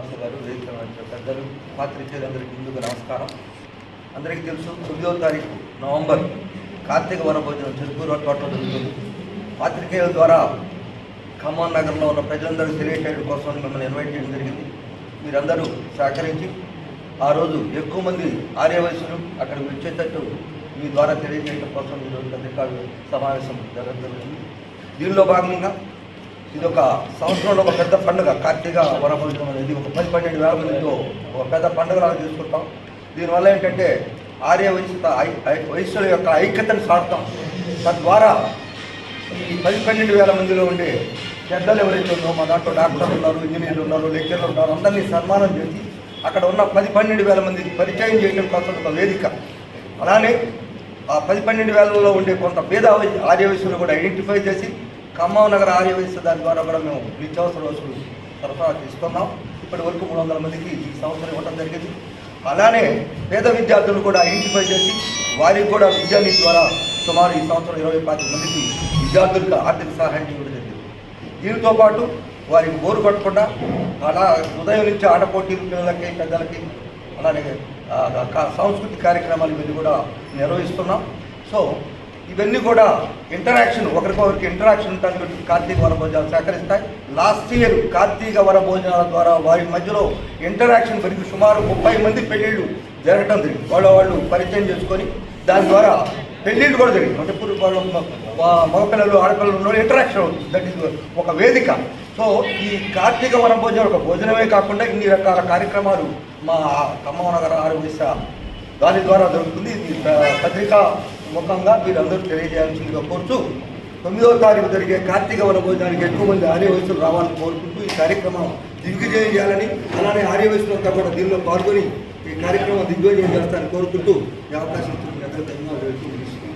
శ్రీనివాస గారు వేదిక పెద్దలు పాత్రికేయులందరికీ ముందుగా నమస్కారం. అందరికీ తెలుసు తొమ్మిదవ తారీఖు నవంబర్ కార్తీక వనభోజనం చెరుకూరు తోటలో జరుగుతుంది. పాత్రికేయుల ద్వారా ఖమ్మం నగరంలో ఉన్న ప్రజలందరూ తెలియచేయడం కోసం మిమ్మల్ని ఇన్వైట్ చేయడం జరిగింది. మీరందరూ సహకరించి ఆ రోజు ఎక్కువ మంది ఆర్యవయసులు అక్కడ వచ్చేటట్టు మీ ద్వారా తెలియజేయడం కోసం ఈరోజు పత్రికా సమావేశం జరగడం జరిగింది. దీనిలో భాగంగా ఇది ఒక సంవత్సరంలో ఒక పెద్ద పండుగ. కార్తీక వనభోజనం అనేది ఒక పది పన్నెండు వేల మందితో ఒక పెద్ద పండుగలాగా చేసుకుంటాం. దీనివల్ల ఏంటంటే ఆర్య వయసు వయస్సుల యొక్క ఐక్యతను సాధతాం తద్వారా ఈ పది పన్నెండు వేల మందిలో ఉండే పెద్దలు ఎవరైతే ఉన్నారో మా దాంట్లో డాక్టర్లు ఉన్నారు ఇంజనీర్లు ఉన్నారు లెక్చర్లు ఉన్నారు అందరినీ సన్మానం చేసి అక్కడ ఉన్న పది పన్నెండు వేల మందికి పరిచయం చేయడం కోసం ఒక వేదిక. అలానే ఆ పది పన్నెండు వేలలో ఉండే కొంత పేద ఆర్యవయసులు కూడా ఐడెంటిఫై చేసి ఖమ్మం నగర ఆర్యవయసు దాని ద్వారా కూడా మేము నిత్యావసర వసూలు సరఫరా చేస్తున్నాం. ఇప్పటి వరకు మూడు వందల మందికి ఈ సంవత్సరం ఇవ్వడం జరిగింది. అలానే పేద విద్యార్థులు కూడా ఐడెంటిఫై చేసి వారికి కూడా విద్యానిధి ద్వారా సుమారు ఈ సంవత్సరం ఇరవై పాతి మందికి విద్యార్థులకు ఆర్థిక సహాయం ఇవ్వడం జరిగింది. దీనితో పాటు వారికి బోరు పట్టకుండా అలా ఉదయం నుంచి ఆట పోటీలు పిల్లలకి పెద్దలకి అలానే సాంస్కృతిక కార్యక్రమాలు మీద కూడా నిర్వహిస్తున్నాం. సో ఇవన్నీ కూడా ఇంటరాక్షన్ ఒకరికొకరికి ఇంటరాక్షన్ ఉండడానికి కార్తీక వన భోజనాలు సహకరిస్తాయి లాస్ట్ ఇయర్ కార్తీక వన భోజనాల ద్వారా వారి మధ్యలో ఇంటరాక్షన్ పెరిగి సుమారు ముప్పై మంది పెళ్ళిళ్ళు జరగటం జరిగింది. వాళ్ళ వాళ్ళు పరిచయం చేసుకొని దాని ద్వారా పెళ్ళిళ్ళు కూడా జరిగింది. అంటే ఇప్పుడు వాళ్ళు మగపిల్లలు ఆడపిల్లలు ఉన్న ఇంటరాక్షన్ అవుతుంది. దట్ ఈస్ ఒక వేదిక. సో ఈ కార్తీక వన భోజనం ఒక భోజనమే కాకుండా ఇన్ని రకాల కార్యక్రమాలు మా ఖమ్మం నగర ఆరోగ్య దాని ద్వారా జరుగుతుంది. పత్రికా ముఖంగా మీరందరూ తెలియజేయాల్సిందిగా కోరుతూ తొమ్మిదవ తారీఖు జరిగే కార్తీక వన భోజనానికి ఎక్కువ మంది ఆర్యవయసులు రావాలని కోరుకుంటూ ఈ కార్యక్రమం దిగ్విజయం చేయాలని అలానే ఆర్యవయసులంతా కూడా దీనిలో పాల్గొని ఈ కార్యక్రమం దిగ్విజయం చేస్తారని కోరుకుంటూ ఈ అవకాశం ధన్యవాదాలు.